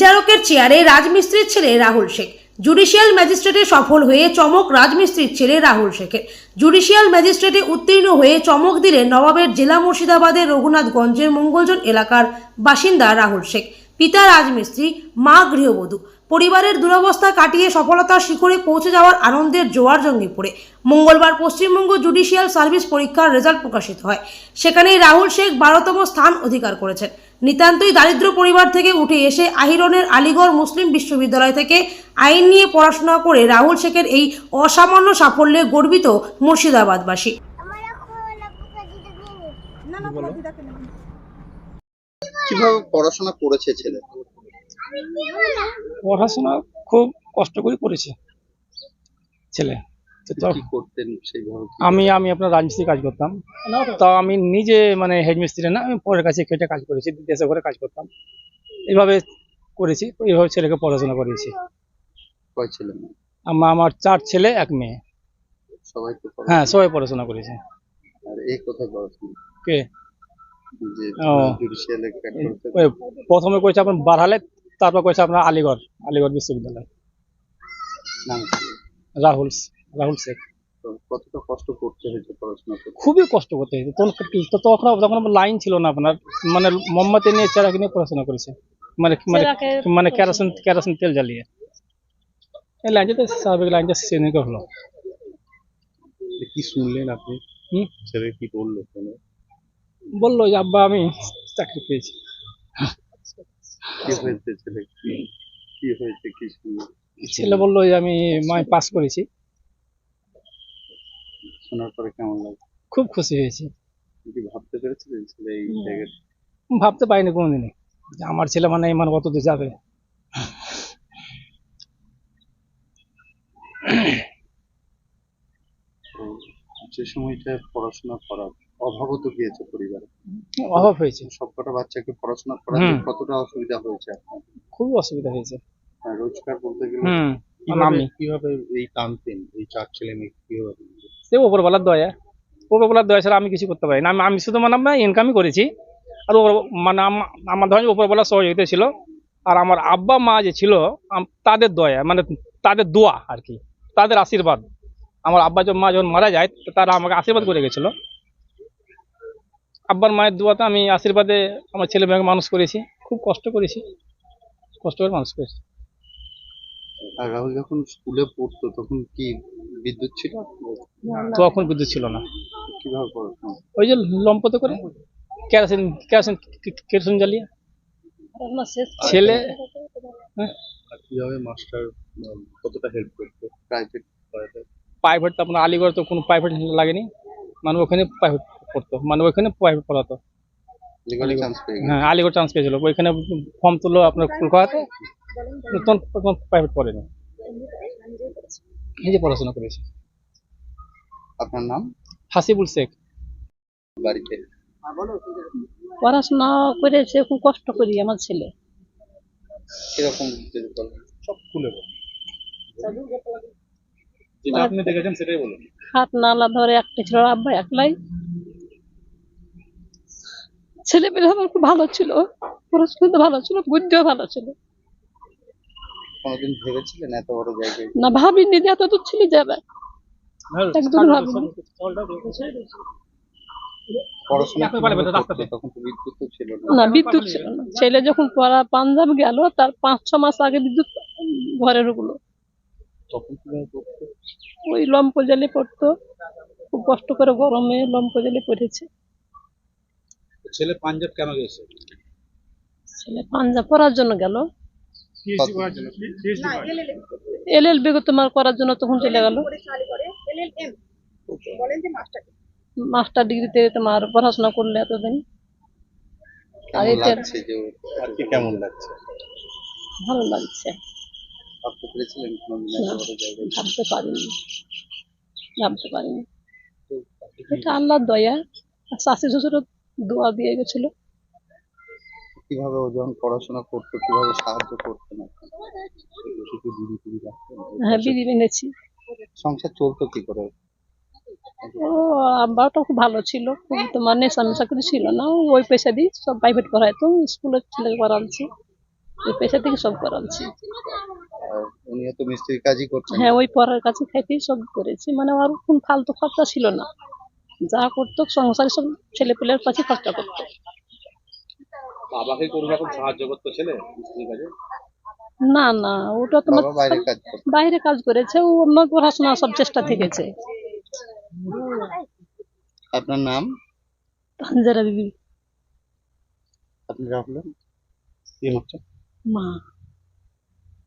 বিচারকের চেয়ারে রাজমিস্ত্রির ছেলে রাহুল শেখ। জুডিশিয়াল ম্যাজিস্ট্রেটে সফল হয়ে চমক রাজমিস্ত্রির ছেলে রাহুল শেখের। জুডিশিয়াল ম্যাজিস্ট্রেটে উত্তীর্ণ হয়ে চমক দিলেন নবাবের জেলা মুর্শিদাবাদের রঘুনাথগঞ্জের মঙ্গলজন এলাকার বাসিন্দা রাহুল শেখ। পিতা রাজমিস্ত্রি, মা গৃহবধূ। পরিবারের দুরবস্থা কাটিয়ে সফলতার শিখরে পৌঁছে যাওয়ার আনন্দের জোয়ার জঙ্গি পড়ে। মঙ্গলবার পশ্চিমবঙ্গ জুডিশিয়াল সার্ভিস পরীক্ষার রেজাল্ট প্রকাশিত হয়। সেখানেই রাহুল শেখ বারোতম স্থান অধিকার করেছেন। নিতান্তই দারিদ্র পরিবার থেকে উঠে এসে আহিরনের আলিগড় মুসলিম বিশ্ববিদ্যালয় থেকে আইন নিয়ে পড়াশোনা করে রাহুল শেখের এই অসামান্য সাফল্যে গর্বিত মুর্শিদাবাদবাসী। কীভাবে পড়াশোনা করেছে ছেলে? পড়াশোনা খুব কষ্ট করে করেছে ছেলে। কি করতেন সেইভাবে আমি আমি আপনার রাজমিস্ত্রি কাজ করতাম। তো আমি নিজে মানে হেডমিস্ত্রি না আমি পরের কাছে খেটে কাজ করেছি দেশে ঘরে কাজ করতাম। এইভাবে করেছি এইভাবে ছেলেকে পড়াশোনা করিয়েছি। কয় ছেলে? আমার আমার চার ছেলে এক মেয়ে। সবাই হ্যাঁ সবাই পড়াশোনা করেছে। আর এই কোথায় পড়াশোনা? কে? যে ও। জুডিশিয়াল ওই প্রথমে করেছে আপনার বারহালে তারপর করেছে আপনার আলিগড় আলিগড় বিশ্ববিদ্যালয়। নাম কি? রাহুল শেখ। তো কতটা কষ্ট করতে হয়েছে পড়াশোনা খুবই কষ্ট করতে হয়েছে। তখন তো তখন তখন আমার লাইন ছিল না আপনার মানে মোমবাতি নিয়ে চেরাকে নিয়ে পড়াশোনা করেছে। মানে মানে মানে কেরোসিন কেরোসিন তেল জ্বালিয়ে। এই লাইনটা তো স্বাভাবিক লাইনটা সেদিনকে হলো। কি শুনলেন আপনি? হুম? ছেলে কি বলল বলল যে আব্বা আমি চাকরি পেয়েছি। কি হয়েছে ছেলে? কি কি হয়েছে কি ছেলে বলল যে আমি মাই পাস করেছি। শোনার পরে কেমন লাগে? খুব খুশি হয়েছি। কি ভাবতে পেরেছিলেন ছেলে এই জায়গায়? ভাবতে পারিনি কোনোদিনই যে আমার ছেলে মানে এই মানে কত দূর যাবে যে সময়টা পড়াশোনা করার অভাবও তো গিয়েছে পরিবারে। অভাব হয়েছে। সবকটা বাচ্চাকে পড়াশোনা করাতে হুম। কতটা অসুবিধা হয়েছে আপনার? খুবই অসুবিধা হয়েছে। আর রোজগার বলতে গেলে কীভাবে এই টানতেন? এই চার ছেলে মেয়ে কীভাবে? সে ওপরবেলার দয়া। ওপরবেলার দয়া ছাড়া আমি কিছু করতে পারি না। আমি শুধু মানে আমরা ইনকামই করেছি। আর ওপর মানে আম- আমার ধরেন ওপরবেলা সহযোগিতা ছিল। আর আমার আব্বা, মা যে ছিল তাদের দয়া মানে তাদের দোয়া আর কি, তাদের আশীর্বাদ। আমার আব্বা যখন মা যখন মারা যায়, তারা আমাকে আশীর্বাদ করে গেছিল। আব্বার মায়ের দোয়াতে আমি আশীর্বাদে আমার ছেলে মেয়েকে মানুষ করেছি। খুব কষ্ট করেছি। কষ্ট করে মানুষ করেছি। আর রাহুল যখন স্কুলে পড়তো তখন কি বিদ্যুৎ ছিল? তখন বিদ্যুৎ ছিল না। কীভাবে পড়াশোনা ওই যে লম্পতে করে? কেরোসিন কেরোসিন কেরোসিন জ্বালিয়ে। ছেলে হ্যাঁ, কীভাবে মাস্টার কতটা হেল্প করতো? প্রাইভেট প্রাইভেট তো আপনার আলিগড় তো কোনো প্রাইভেট লাগেনি। মানে ওখানে প্রাইভেট পড়তো। মানে ওইখানে প্রাইভেট পড়াতো। চান্স হ্যাঁ আলিগড় চান্স পেয়েছিল। ওইখানে ফর্ম তুললো আপনার কলকাতাতে। তখন তখন প্রাইভেট পড়েনি নিজে পড়াশোনা করেছি। আপনার নাম? হাসিবুল শেখ। বাড়িতে? পড়াশোনা করেছে খুব কষ্ট করি আমার ছেলে। কীরকম সব খুলে যেটা আপনি দেখেছেন সেটাই বলুন। হাত নালা ধরে একটা ছিল আব্বা একলাই। ছেলে পেলে আমার খুব ভালো ছিল। পড়াশোনা ভালো ছিল বুদ্ধিও ভালো ছিল। কোনোদিন ভেবেছিলেন এত বড় জায়গায়? না ভাবিনি যে এত দূর ছেলে যাবে। একদম ভাবিনি। তো ছিল না। বিদ্যুৎ ছিল না। ছেলে যখন পড়া পাঞ্জাব গেল তার পাঁচ ছ মাস আগে বিদ্যুৎ ঘরে ঢুকলো তখন কীভাবে করতো ওই লম্প জালে পড়তো। খুব কষ্ট করে গরমে লম্প জালে পড়েছে। ছেলে পাঞ্জাব কেন গেছে? ছেলে পাঞ্জাব পড়ার জন্য গেল। পিএইচডি করার জন্য পিএইচডি এল এল বি তোমার করার জন্য তখন চলে গেল। মাস্টার ডিগ্রিতে তোমার পড়াশোনা করলে এতদিন? কেমন লাগছে ভালো লাগছে। ভাবতে পেরেছিলেন ভাবতে পারিনি। ভাবতে পারিনি। এটা আল্লাহর দয়া। আর শাশি শ্বশুরও দোয়া দিয়ে গেছিল। কীভাবে ও যখন পড়াশোনা করতো কীভাবে সাহায্য করতেন বিড়ি টিড়ি রাখতেন? হ্যাঁ বিধি এনেছি সংসার চলতো কি করে? ও আব্বাটা খুব ভালো ছিল খুব তোমার নেশা মেশা কিছু ছিল না। ওই পয়সা দিয়ে সব প্রাইভেট পড়াইতো স্কুলের ছেলে পড়াচ্ছি ওই পয়সা থেকে সব করাচ্ছি আর উনিও তো মিস্ত্রির কাজই করছেন হ্যাঁ ওই পরের কাছে খাইতেই সব করেছি। মানে ওর কোন ফালতু খরচা ছিল না। যা করতো সংসারে সব ছেলে পেলের কাছে খরচা করতো। বাবাকে কোনো রকম সাহায্য করতো ছেলে? স্ত্রীর কাজে না না ওটা তোমার বাইরে কাজ বাইরে কাজ করেছে ও অন্য পড়াশোনা সব চেষ্টা থেকেছে। আপনার নাম? পাঞ্জারা বিবি। আপনি রাখলেন? কি হচ্ছে? মা।